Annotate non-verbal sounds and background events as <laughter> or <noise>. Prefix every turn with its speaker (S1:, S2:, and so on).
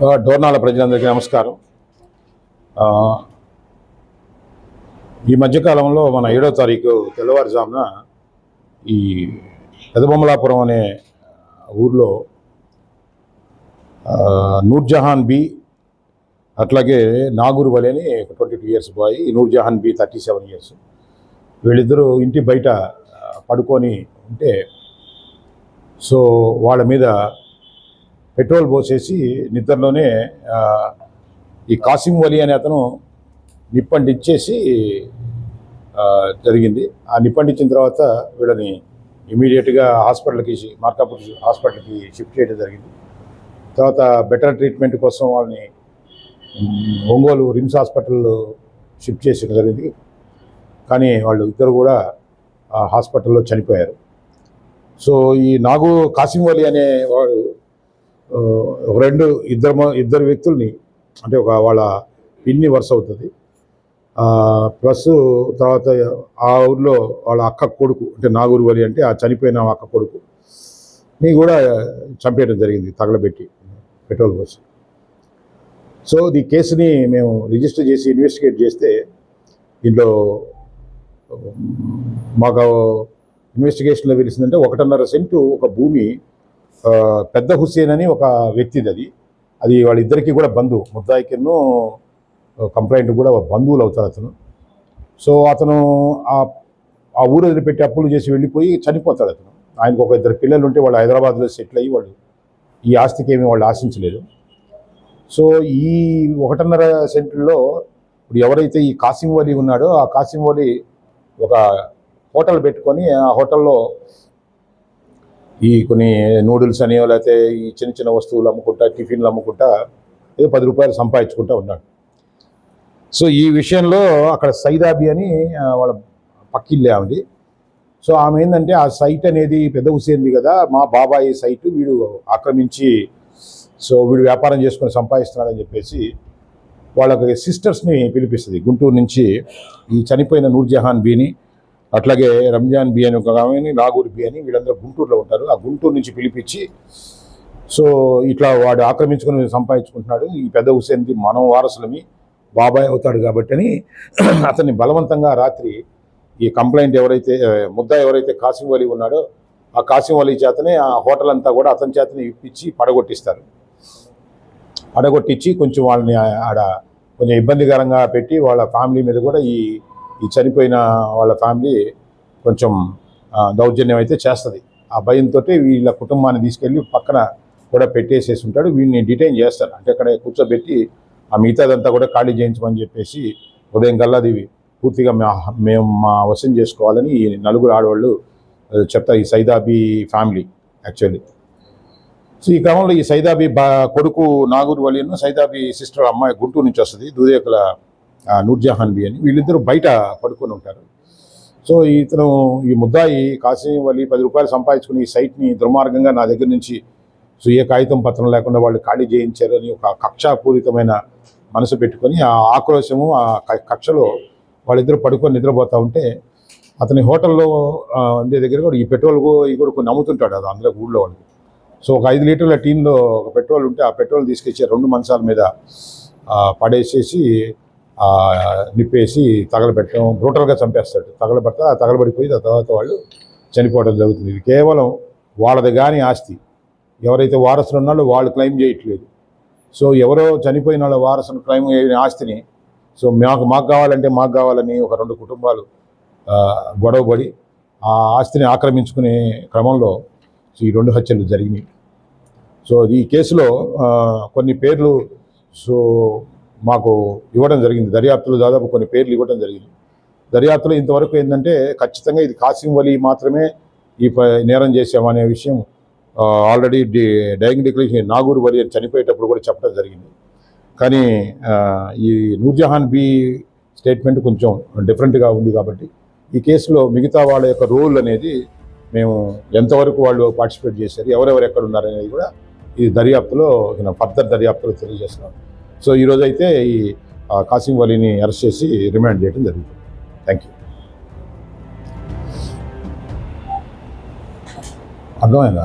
S1: డోర్నాల ప్రజలందరికీ నమస్కారం. ఈ మధ్యకాలంలో మన ఏడో తారీఖు తెల్లవారుజామున ఈ పెదబొమ్మలాపురం అనే ఊర్లో నూర్జహాన్ బి అట్లాగే నాగూరు వలి అని twenty two years boy Noorjahan Bi thirty seven years వీళ్ళిద్దరూ ఇంటి బయట పడుకొని ఉంటే సో వాళ్ళ మీద పెట్రోల్ పోసేసి నిద్రలోనే ఈ కాసిం వలి అనే అతను నిప్పంటించేసి జరిగింది. ఆ నిప్పంటించిన తర్వాత వీళ్ళని ఇమీడియట్గా హాస్పిటల్కి మార్కాపూర్ హాస్పిటల్కి షిఫ్ట్ చేయడం జరిగింది. తర్వాత బెటర్ ట్రీట్మెంట్ కోసం వాళ్ళని ఒంగోలు రిమ్స్ హాస్పిటల్ షిఫ్ట్ చేసిన జరిగింది. కానీ వాళ్ళు ఇద్దరు కూడా ఆ హాస్పిటల్లో చనిపోయారు. సో ఈ నాగు కాసిం వలి అనే వాడు రెండు ఇద్దరు ఇద్దరు వ్యక్తుల్ని అంటే ఒక వాళ్ళ పిన్ని వరుస అవుతుంది. ప్లస్ తర్వాత ఆ ఊర్లో వాళ్ళ అక్క కొడుకు అంటే నాగూరు వలి అంటే ఆ చనిపోయిన అక్క కొడుకు నీ కూడా చంపేయడం జరిగింది తగలబెట్టి పెట్రోల్ పోసి. సో ఈ కేసుని మేము రిజిస్టర్ చేసి ఇన్వెస్టిగేట్ చేస్తే దీంట్లో మాకు ఇన్వెస్టిగేషన్లో తెలిసిందంటే ఒకటిన్నర సెంటు ఒక భూమి పెద్ద హుస్సేన్ అని ఒక వ్యక్తిది అది. అది వాళ్ళిద్దరికీ కూడా బంధువు ముద్దాయికిను కంప్లైంట్ కూడా బంధువులు అవుతారు అతను. సో అతను ఆ ఆ ఊరు వదిలిపెట్టి అప్పులు చేసి వెళ్ళిపోయి చనిపోతాడు అతను. ఆయనకు ఒక ఇద్దరు పిల్లలు ఉంటే వాళ్ళు హైదరాబాద్లో సెటిల్ అయ్యి వాళ్ళు ఈ ఆస్తికి ఏమీ వాళ్ళు ఆశించలేదు. సో ఈ ఒకటిన్నర సెంట్లో ఇప్పుడు ఎవరైతే ఈ కాసిం ఉన్నాడో ఆ కాసిం ఒక హోటల్ పెట్టుకొని ఆ హోటల్లో ఈ కొన్ని నూడిల్స్ అని లేకపోతే ఈ చిన్న చిన్న వస్తువులు అమ్ముకుంటా టిఫిన్లు అమ్ముకుంటా ఏదో పది రూపాయలు సంపాదించుకుంటా ఉన్నాడు. సో ఈ విషయంలో అక్కడ సైదాబి అని వాళ్ళ పక్కిల్లే ఆమెది సో ఆమె ఏంటంటే ఆ సైట్ అనేది పెద్ద హుసేంది కదా మా బాబాయి సైట్ వీడు ఆక్రమించి సో వీడు వ్యాపారం చేసుకొని సంపాదిస్తున్నాడని చెప్పేసి వాళ్ళకి సిస్టర్స్ని పిలిపిస్తుంది. గుంటూరు నుంచి ఈ చనిపోయిన నూర్జహాన్ బీని అట్లాగే రంజాన్ బి అని ఒక ఆమెని నాగూర్ బి అని వీళ్ళందరూ గుంటూరులో ఉంటారు. ఆ గుంటూరు నుంచి పిలిపించి సో ఇట్లా వాడు ఆక్రమించుకుని సంపాదించుకుంటున్నాడు. ఈ పెద్ద హుసేన్ది మనం వారసులమి బాబాయ్ అవుతాడు కాబట్టి అని <clears throat> అతన్ని బలవంతంగా రాత్రి ఈ కంప్లైంట్ ఎవరైతే ముద్ద ఎవరైతే కాసిం వలీ ఉన్నాడో ఆ కాసిం వలీ చేతనే ఆ హోటల్ అంతా కూడా అతని చేతనే ఇప్పించి పడగొట్టిస్తారు. పడగొట్టించి కొంచెం వాళ్ళని ఆ- ఆడ కొంచెం ఇబ్బందికరంగా పెట్టి వాళ్ళ ఫ్యామిలీ మీద కూడా ఈ ఈ చనిపోయిన వాళ్ళ ఫ్యామిలీ కొంచెం దౌర్జన్యం అయితే చేస్తుంది. ఆ భయంతో వీళ్ళ కుటుంబాన్ని తీసుకెళ్ళి పక్కన కూడా పెట్టేసేసి ఉంటాడు. వీడిని డిటైన్ చేస్తారు అంటే అక్కడ కూర్చోబెట్టి ఆ మిగతాదంతా కూడా ఖాళీ చేయించమని చెప్పేసి ఉదయం కల్లా అది పూర్తిగా మేము మా వశం చేసుకోవాలని ఈ నలుగురు ఆడవాళ్ళు చెప్తారు ఈ సైదాబీ ఫ్యామిలీ యాక్చువల్లీ. సో ఈ క్రమంలో ఈ సైదాబి బా కొడుకు నాగూరు వలీను సైదాబి సిస్టర్ అమ్మాయి గుంటూరు నుంచి వస్తుంది. దూదేకుల నూర్జహాన్ బి అని వీళ్ళిద్దరూ బయట పడుకొని ఉంటారు. సో ఇతను ఈ ముద్దాయి కాసిం వలి పది రూపాయలు సంపాదించుకుని ఈ సైట్ని దుర్మార్గంగా నా దగ్గర నుంచి సో ఏ కాగితం పత్రం లేకుండా వాళ్ళు ఖాళీ చేయించారు అని ఒక కక్షాపూరితమైన మనసు పెట్టుకొని ఆ ఆక్రోశము ఆ క- కక్షలో వాళ్ళిద్దరు పడుకొని నిద్రపోతూ ఉంటే అతని హోటల్లో ఉండే దగ్గర కూడా ఈ పెట్రోల్ ఈ కూడా కొన్ని అమ్ముతుంటాడు అది అందులో ఊళ్ళో వాళ్ళు సో ఒక ఐదు లీటర్ల టీంలో ఒక పెట్రోల్ ఉంటే ఆ పెట్రోల్ తీసుకొచ్చి రెండు మంచాల మీద పడేసేసి నిప్పేసి తగలబెట్టడం బ్రూటల్గా చంపేస్తాడు. తగలబెడతా ఆ తగలబడిపోయి ఆ తర్వాత వాళ్ళు చనిపోవడం జరుగుతుంది. ఇది కేవలం వాళ్ళది కానీ ఆస్తి. ఎవరైతే వారసులు ఉన్నారో వాళ్ళు క్లెయిమ్ చేయట్లేదు. సో ఎవరో చనిపోయిన వాళ్ళ వారసులు క్లెయిమ్ చేయని ఆస్తిని సో మాకు మాకు కావాలంటే మాకు కావాలని ఒక రెండు కుటుంబాలు గొడవపడి ఆ ఆస్తిని ఆక్రమించుకునే క్రమంలో ఈ రెండు హత్యలు జరిగినాయి. సో ఈ కేసులో కొన్ని పేర్లు సో మాకు ఇవ్వడం జరిగింది. దర్యాప్తులో దాదాపు కొన్ని పేర్లు ఇవ్వడం జరిగింది. దర్యాప్తులో ఇంతవరకు ఏంటంటే ఖచ్చితంగా ఇది కాసిం వలి మాత్రమే ఈ నేరం చేశామనే విషయం already d dying declaration Nagur Vali అని చనిపోయేటప్పుడు కూడా చెప్పడం జరిగింది. కానీ ఈ నూర్జహాన్ బి స్టేట్మెంట్ కొంచెం డిఫరెంట్గా ఉంది కాబట్టి ఈ కేసులో మిగతా వాళ్ళ యొక్క రోల్ అనేది మేము ఎంతవరకు వాళ్ళు పార్టిసిపేట్ చేశారు ఎవరెవరు ఎక్కడ ఉన్నారనేది కూడా ఈ దర్యాప్తులో ఫర్దర్ దర్యాప్తులో తెలియజేస్తున్నాం. సో ఈరోజు అయితే ఈ కాసిం వలీని అరెస్ట్ చేసి రిమాండ్ చేయడం జరుగుతుంది థ్యాంక్ యూ అర్థమైందా?